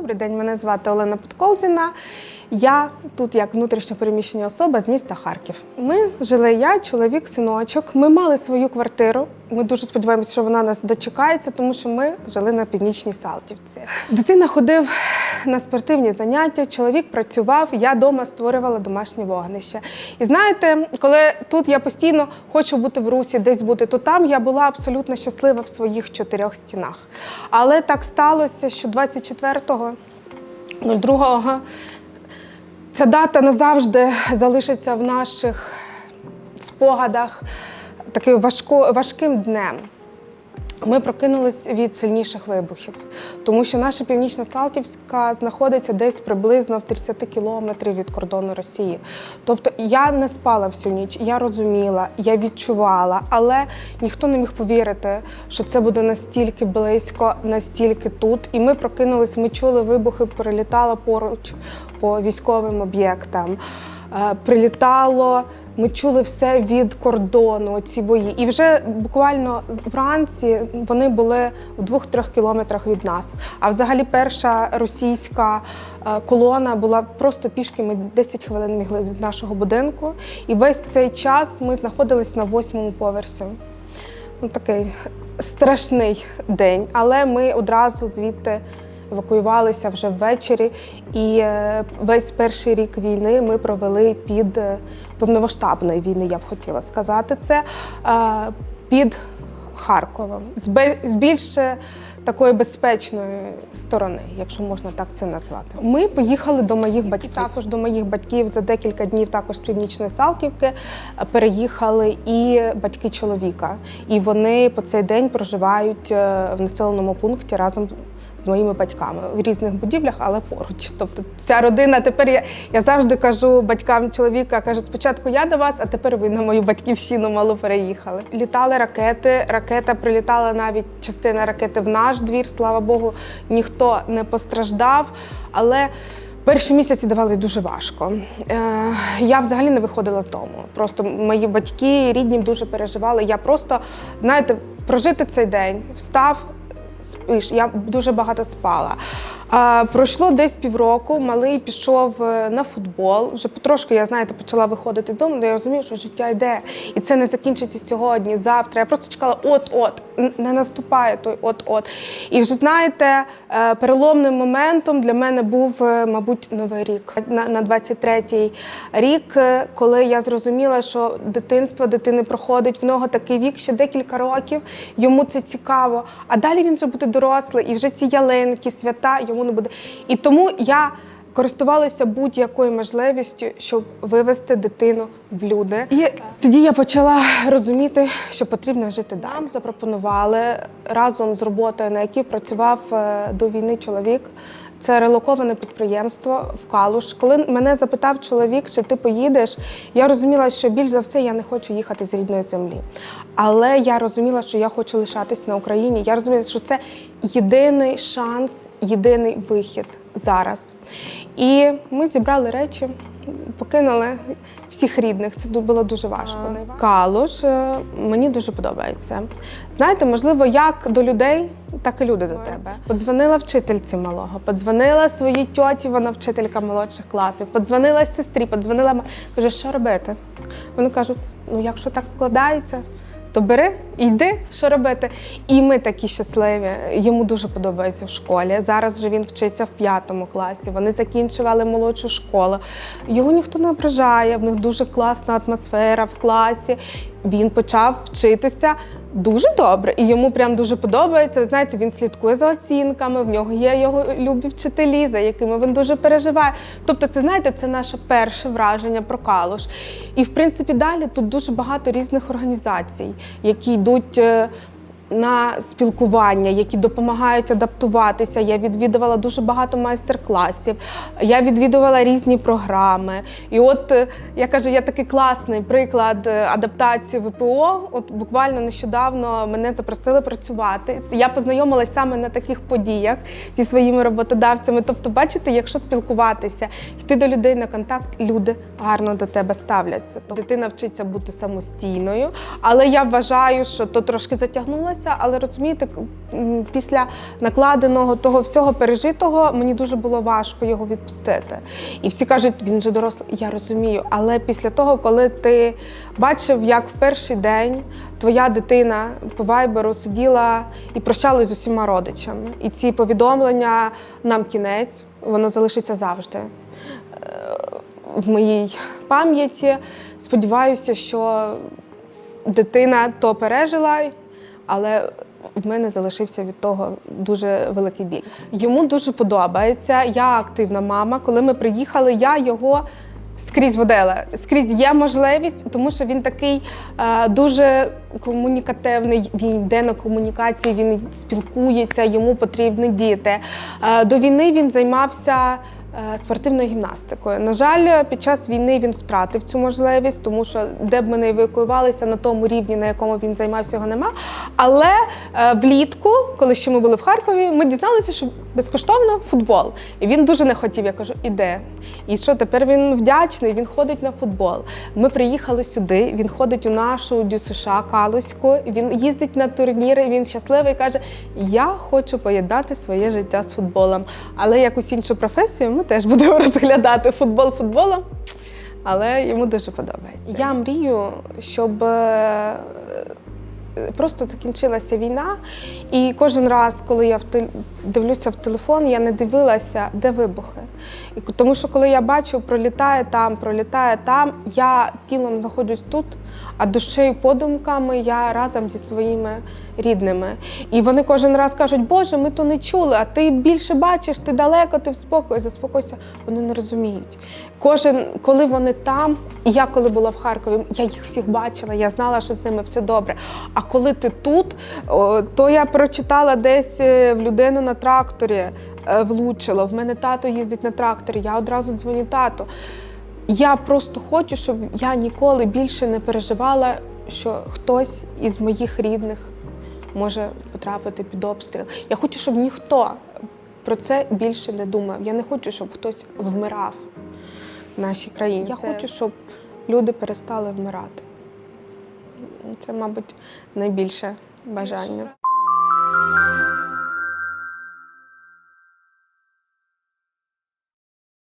Добрий день, мене звати Олена Подколзіна. Я тут як внутрішньо переміщена особа з міста Харків. Ми жили я, чоловік, синочок. Ми мали свою квартиру. Ми дуже сподіваємося, що вона нас дочекається, тому що ми жили на північній Салтівці. Дитина ходив на спортивні заняття, чоловік працював, я вдома створювала домашнє вогнище. І знаєте, коли тут я постійно хочу бути в русі, десь бути, то там я була абсолютно щаслива в своїх чотирьох стінах. Але так сталося, що 24-го 02-го ця дата назавжди залишиться в наших спогадах таким важко, важким днем. Ми прокинулись від сильніших вибухів, тому що наша північна Салтівська знаходиться десь приблизно в 30 кілометрів від кордону Росії. Тобто я не спала всю ніч, я розуміла, я відчувала, але ніхто не міг повірити, що це буде настільки близько, настільки тут. І ми прокинулись, ми чули вибухи, прилітало поруч по військовим об'єктам. Е, Прилітало, ми чули все від кордону, ці бої. І вже буквально вранці вони були в двох-трьох кілометрах від нас. А взагалі перша російська е, колона була просто пішки. Ми 10 хвилин мігли від нашого будинку. І весь цей час ми знаходились на восьмому поверсі. Ну, такий страшний день. Але ми одразу звідти евакуювалися вже ввечері. І е, весь перший рік війни ми провели під е, повномасштабної війни, я б хотіла сказати це, е, під Харковом. З більш такої безпечної сторони, якщо можна так це назвати. Ми поїхали до моїх батьків. Також до моїх батьків за декілька днів, також з північної Салтівки, е, переїхали і батьки чоловіка. І вони по цей день проживають в населеному пункті разом з моїми батьками в різних будівлях, але поруч. Тобто вся родина тепер я, я завжди кажу батькам чоловіка, кажу, спочатку я до вас, а тепер ви на мою батьківщину мало переїхали. Літали ракети, ракета прилітала навіть частина ракети в наш двір, слава Богу, ніхто не постраждав. Але Перші місяці давали дуже важко. Е, я взагалі не виходила з дому. Просто мої батьки, рідні дуже переживали. Я просто, знаєте, прожити цей день, встав, спиш. Я дуже багато спала. Пройшло десь півроку, малий пішов е, на футбол. Вже потрошки я знаєте, почала виходити з дому, де я розумію, що життя йде. І це не закінчиться сьогодні, завтра. Я просто чекала, от-от, не наступає той от-от. І вже знаєте, е, переломним моментом для мене був, е, мабуть, новий рік. На, на 23-й рік, коли я зрозуміла, що дитинство дитини проходить в нього такий вік, ще декілька років, йому це цікаво. А далі він вже буде дорослий, і вже ці ялинки, свята йому не буде. І тому я користувалася будь-якою можливістю, щоб вивести дитину в люди. І тоді я почала розуміти, що потрібно жити далі. Нам запропонували разом з роботою, на якій працював е, до війни чоловік. Це релоковане підприємство в Калуш. Коли мене запитав чоловік, чи ти поїдеш, я розуміла, що більш за все я не хочу їхати з рідної землі. Але я розуміла, що я хочу лишатись на Україні. Я розуміла, що це єдиний шанс, єдиний вихід зараз. І ми зібрали речі, покинули всіх рідних. Це було дуже важко. Калуш е, мені дуже подобається. Знаєте, можливо, як до людей, так і люди до тебе. Подзвонила вчительці малого, подзвонила своїй тьоті, вона вчителька молодших класів, подзвонила сестрі, подзвонила каже, що робити? Вони кажуть: ну, якщо так складається. То бери, йди, що робити. І ми такі щасливі. Йому дуже подобається в школі. Зараз вже він вчиться в п'ятому класі. Вони закінчували молодшу школу. Його ніхто не ображає, в них дуже класна атмосфера в класі. Він почав вчитися дуже добре, і йому прям дуже подобається. Знаєте, він слідкує за оцінками, в нього є його любі вчителі, за якими він дуже переживає. Тобто, це знаєте, це наше перше враження про Калуш. І в принципі далі тут дуже багато різних організацій, які йдуть. На спілкування, які допомагають адаптуватися. Я відвідувала дуже багато майстер-класів. Я відвідувала різні програми. І от е, я кажу, я такий класний приклад е, адаптації ВПО. От буквально нещодавно мене запросили працювати. Я познайомилася саме на таких подіях зі своїми роботодавцями. Тобто, бачите, якщо спілкуватися, йти до людей на контакт, люди гарно до тебе ставляться. Тобто дитина вчиться бути самостійною, але я вважаю, що то трошки затягнулася боялася, але розумієте, після накладеного того всього пережитого мені дуже було важко його відпустити. І всі кажуть, він же дорослий. Я розумію. Але після того, коли ти бачив, як в перший день твоя дитина по вайберу сиділа і прощалась з усіма родичами, і ці повідомлення нам кінець, воно залишиться завжди в моїй пам'яті. Сподіваюся, що дитина то пережила, але в мене залишився від того дуже великий біль. Йому дуже подобається. Я активна мама. Коли ми приїхали, я його. Скрізь водила, скрізь є можливість, тому що він такий е, дуже комунікативний. Він йде на комунікації, він спілкується, йому потрібні діти. Е, до війни він займався спортивною гімнастикою. На жаль, під час війни він втратив цю можливість, тому що де б ми не евакуювалися на тому рівні, на якому він займався, його нема. Але е, влітку, коли ще ми були в Харкові, ми дізналися, що безкоштовно футбол. І він дуже не хотів. Я кажу, іде. І що тепер він вдячний, він ходить на футбол. Ми приїхали сюди, він ходить у нашу ДЮСШ Калуську, він їздить на турніри, він щасливий каже: Я хочу поєднати своє життя з футболом. Але якусь іншу професію ми теж будемо розглядати футбол футболом. Але йому дуже подобається. Я мрію, щоб е, просто закінчилася війна, і кожен раз, коли я дивлюся в телефон, я не дивилася, де вибухи. І тому що коли я бачу, пролітає там, пролітає там, я тілом знаходжусь тут, а душею подумками я разом зі своїми рідними. І вони кожен раз кажуть, Боже, ми то не чули, а ти більше бачиш, ти далеко, ти в спокої, заспокойся. Вони не розуміють. Кожен, коли вони там, і я коли була в Харкові, я їх всіх бачила, я знала, що з ними все добре. А коли ти тут, то я прочитала десь е, в людину на тракторі е, влучило. В мене тато їздить на тракторі, я одразу дзвоню тату. Я просто хочу, щоб я ніколи більше не переживала, що хтось із моїх рідних може потрапити під обстріл. Я хочу, щоб ніхто про це більше не думав. Я не хочу, щоб хтось вмирав в нашій країні. Я хочу, щоб люди перестали вмирати. Це, мабуть, найбільше бажання.